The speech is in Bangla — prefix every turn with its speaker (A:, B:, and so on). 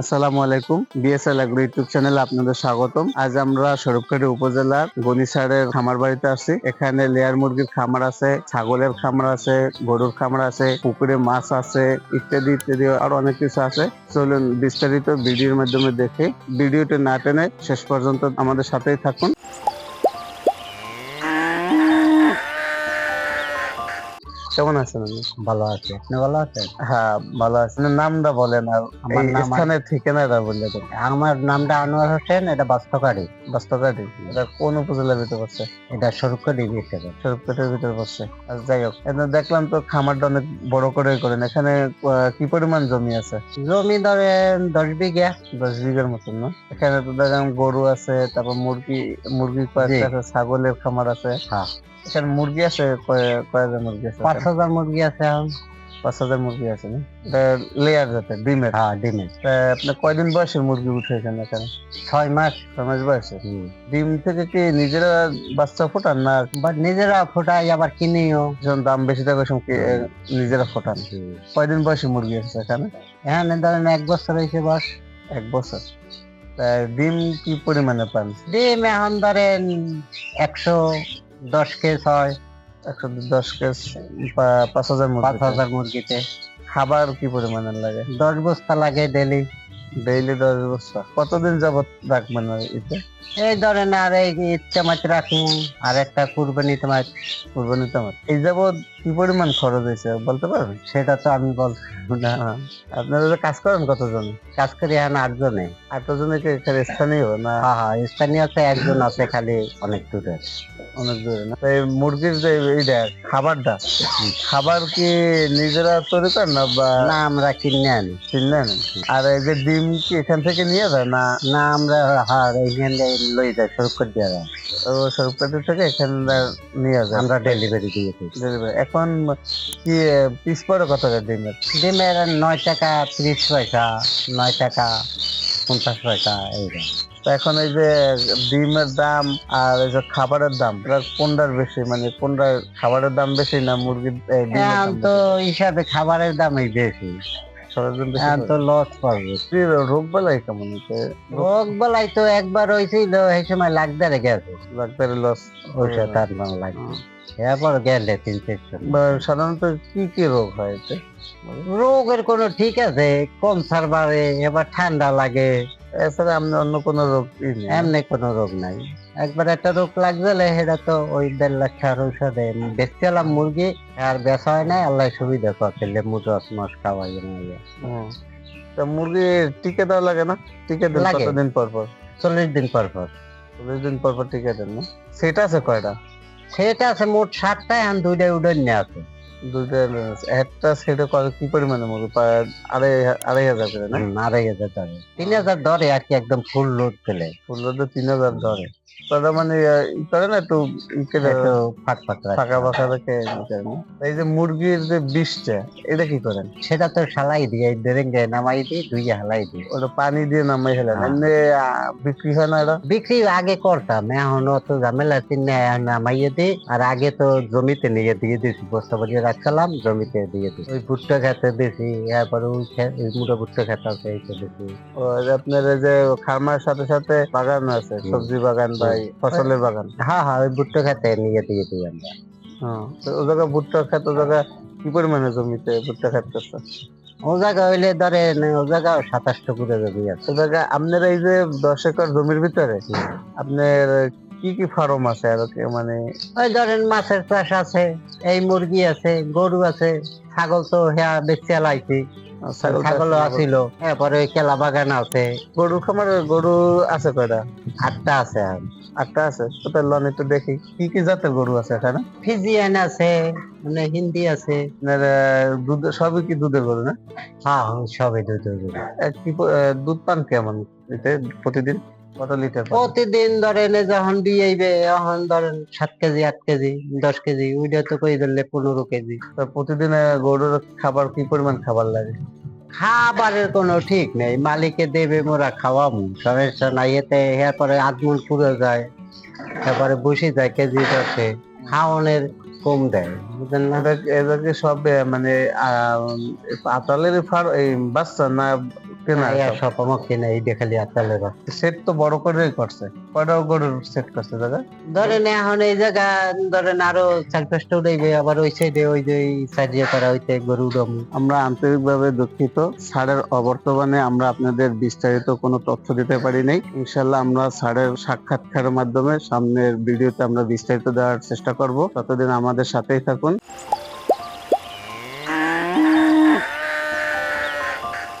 A: আসসালামু আলাইকুম। বিএসএল এগ্রো ইউটিউব চ্যানেলে আপনাদের স্বাগতম। আজ আমরা স্বরূপকাঠি উপজেলার গনিসারের খামার বাড়িতে আছি এখানে লেয়ার মুরগির খামার আছে, ছাগলের খামার আছে, গরুর খামার আছে, পুকুরে মাছ আছে, ইত্যাদি ইত্যাদি, আরও অনেক কিছু আছে। চলুন বিস্তারিত ভিডিওর মাধ্যমে দেখে ভিডিওটি না টেনে শেষ পর্যন্ত আমাদের সাথেই থাকুন। কেমন আছেন আপনি?
B: ভালো আছে। আপনি ভালো আছেন?
A: হ্যাঁ ভালো আছেন নামটা বলেন আর
B: আমার নাম-
A: স্থানের ঠিকানাটা বললে
B: আমার নামটা আনোয়ার হোসেন এটা বাস্তকারী
A: বাস্তবকাটি এটা কোন উপজেলার ভিতরে পড়ছে?
B: এটা সরকারি দিয়েছে
A: স্বরূপকাঠির ভিতরে পড়ছে। আর যাই হোক এখানে দেখলাম তো খামারটা অনেক বড় করে করেন। এখানে কি পরিমাণ জমি আছে?
B: জমি ধরেন দশ বিঘা।
A: দশ বিঘার মতন না? এখানে তো দেখলাম গরু আছে তারপর মুরগি মুরগি আছে ছাগলের খামার আছে।
B: হ্যাঁ।
A: এখানে মুরগি আছে কয়- কয় হাজার মুরগি আছে?
B: পাঁচ হাজার মুরগি আছে এখন।
A: পাঁচ হাজার মুরগি আছে না? লেয়ার জাতের ডিমের?
B: হ্যাঁ ডিমের।
A: তা আপনার কয়দিন বয়সের মুরগি উঠেছেন এখানে?
B: ছয় মাস।
A: ছয় মাস বয়সে? ডিম থেকে কি নিজেরা বাচ্চা ফোটান না?
B: বা নিজেরা ফোটাই আবার কিনিও।
A: যখন দাম বেশি থাকে সময় নিজেরা ফোটান? কয়দিন বয়সী মুরগি আছে এখানে?
B: এখানে ধরেন এক বছর হয়েছে বস
A: এক বছর। ডিম কি পরিমাণে পান?
B: ডিম এখন ধরেন একশো দশ কেজ হয়
A: একশো দশ কেস পাঁচ হাজার
B: পাঁচ হাজার মুরগিতে।
A: খাবার কি পরিমাণে লাগে?
B: দশ বস্তা লাগে ডেলি
A: ডেইলি দশ বস্তা। কতদিন যাবত রাখবেন এতে?
B: এই ধরেন আর এই ইচ্ছা মাছ রাখুন আর একটা কুরবানিতে মাছ
A: কুরবানি তোমার এই যাবত কি পরিমাণ খরচ হয়েছে বলতে পারবেন?
B: সেটা তো আমি বলব না।
A: আপনারা যে কাজ করেন কতজন?
B: কাজ করি এখন আটজনে।
A: আটজনে কি এখানে স্থানীয় না?
B: হ্যাঁ হ্যাঁ স্থানীয় আছে একজন আছে খালি অনেক দূরে
A: অনেক দূরে না? তো এই মুরগির যে এইটা খাবারটা খাবার কি নিজেরা তৈরি করেন না বা
B: না আমরা কিনে আনি।
A: কিনে আনেন? আর এই যে ডিম কি এখান থেকে নিয়ে যায় না?
B: না আমরা হ্যাঁ এইখানে লই যাই শুরু করে দেওয়া যায়।
A: ও সরকারি থেকে এখানে নিয়ে যায়।
B: আমরা ডেলিভারি দিয়ে
A: Delivery। এখন কি পিস পরে কত ডিমের
B: ডিমের নয় টাকা ত্রিশ পয়সা নয় টাকা পঞ্চাশ পয়সা
A: তো এখন এই যে ডিমের দাম আর এই যে খাবারের দাম কোনটার বেশি? মানে কোনটা খাবারের দাম বেশি না মুরগির দাম
B: তো হিসাবে খাবারের দামই বেশি।
A: সরঞ্জাম
B: হ্যাঁ তো লস পাবে।
A: কি রোগ বালাই কেমন? হচ্ছে
B: রোগ বালাই তো একবার হয়েছিল এই সময় লাগদারে গেছে।
A: লাগদারে লস
B: ওইটা তার নাম লাগে এরপর গেলে তিন চারশো
A: সাধারণত কি কি রোগ হয় এতে?
B: রোগের কোনো ঠিক আছে কম সার বাড়ে এবার ঠান্ডা লাগে
A: এছাড়া আপনি অন্য কোনো রোগ
B: এমনি কোনো রোগ নাই। একবার একটা রোগ লাগলে সেটা তো ওই দেড় লাখ টাকার ঔষধে বেচছিলাম মুরগি আর বেচা হয় নাই আল্লাহ সুবিধা করছে লেবু রস মস খাওয়াই
A: হুম। তা মুরগি টিকে দেওয়া লাগে না? টিকে দেন। কতদিন পর পর?
B: চল্লিশ দিন পর পর।
A: চল্লিশ দিন পর পর টিকে দেন না? সেটা আছে কয়টা?
B: সেটা আছে মোট ষাটটা এখন দুইটা উডন নিয়ে আছে।
A: দুইটা। একটা সেটা কত কি পরিমাণে প্রায় আড়াই আড়াই হাজার করে না?
B: আড়াই হাজার ধরে। তিন হাজার ধরে আর কি একদম ফুল লোড পেলে।
A: ফুল তো তিন হাজার ধরে। তারা মানে ই করে না একটু
B: ফাঁক ফাঁক রেখে?
A: এই যে মুরগির যে বিষটা এটা কি করেন?
B: সেটা তো সালাই দিয়ে ডেরেঙ্গে নামাই দিই দুই হালাই দিই
A: ওটা পানি দিয়ে নামাই ফেলেন
B: হ্যাঁ।
A: এমনি বিক্রি হয় না এটা?
B: বিক্রি আগে করতাম এখন অত ঝামেলা চিনে নামাইয়ে দিই আর আগে তো জমিতে নিয়ে দিয়ে দিয়েছি বস্তা বলিয়ে রাখছিলাম জমিতে দিয়ে দিই ওই ভুট্টা খেতে দিয়েছি এরপরে ওই মুড়ো ভুট্টা খেতে আছে এইটা দিয়েছি
A: আপনার এই যে খামার সাথে সাথে বাগান আছে সবজি বাগান এই ফসলের বাগান।
B: হ্যাঁ হ্যাঁ ওই ভুট্টা খেতে নিয়ে দিয়ে দিই আমরা।
A: হ্যাঁ। তো ও জায়গা ভুট্টা খেত ও জায়গা কি পরিমাণে জমিতে ভুট্টা খেত করছে
B: ও জায়গা হইলে ধরেন ও জায়গা সাতাশটা করে জমি আছে।
A: ও জায়গা আপনার এই যে দশ একর জমির ভিতরে আপনার কি কি ফার্ম আছে আর কি মানে?
B: ওই ধরেন মাছের চাষ আছে এই মুরগি আছে গরু আছে ছাগল তো হ্যাঁ বেচে লাইছি। ছাগলও আছিল এরপরে ওই কেলা বাগান আছে।
A: গরু খামার গরু আছে কয়টা?
B: আটটা আছে আর
A: আটটা আছে। কোথায় লন একটু দেখি কি কি জাতের গরু আছে এখানে?
B: ফিজিয়ান আছে মানে হিন্দি আছে।
A: আপনার দুধ সবই কি দুধের গরু না?
B: হ্যাঁ সবই দুধের
A: আহ, কি দুধ পান কেমন? এতে প্রতিদিন কত লিটার
B: প্রতিদিন ধরেন যখন বিয়েবে এখন ধরেন সাত কেজি আট কেজি দশ কেজি ওইটা তো কই ধরলে পনেরো কেজি।
A: তো প্রতিদিন গরুর খাবার কি পরিমাণ খাবার লাগে?
B: খাবারের কোনো ঠিক নেই। মালিকে দেবে মোরা খাওয়াবো। সমস্যা নাই এতে এরপরে আদমুল পুরো যায় তারপরে বসে যায় কেজি দশে খাওয়ানোর কম দেয়। বুঝলেন
A: সব মানে আহ, পাতালের ফার এই বাচ্চা না
B: সব। আমার কেনা এই দেখালি আতালে
A: সেট তো বড় করেই করছে কয়টা গরুর সেট করছে দাদা?
B: ধরেন এখন এই জায়গা ধরেন আরও চার পাঁচটা উঠাইবে আবার ওই সাইডে ওই যে সাজিয়ে করা হইতে গরু উড়াম।
A: আমরা আন্তরিকভাবে দুঃখিত। স্যারের অবর্তমানে আমরা আপনাদের বিস্তারিত কোনো তথ্য দিতে পারি নাই। ইনশাল্লাহ আমরা স্যারের সাক্ষাৎকারের মাধ্যমে সামনের ভিডিওতে আমরা বিস্তারিত দেওয়ার চেষ্টা করব। ততদিন আমাদের সাথেই থাকুন।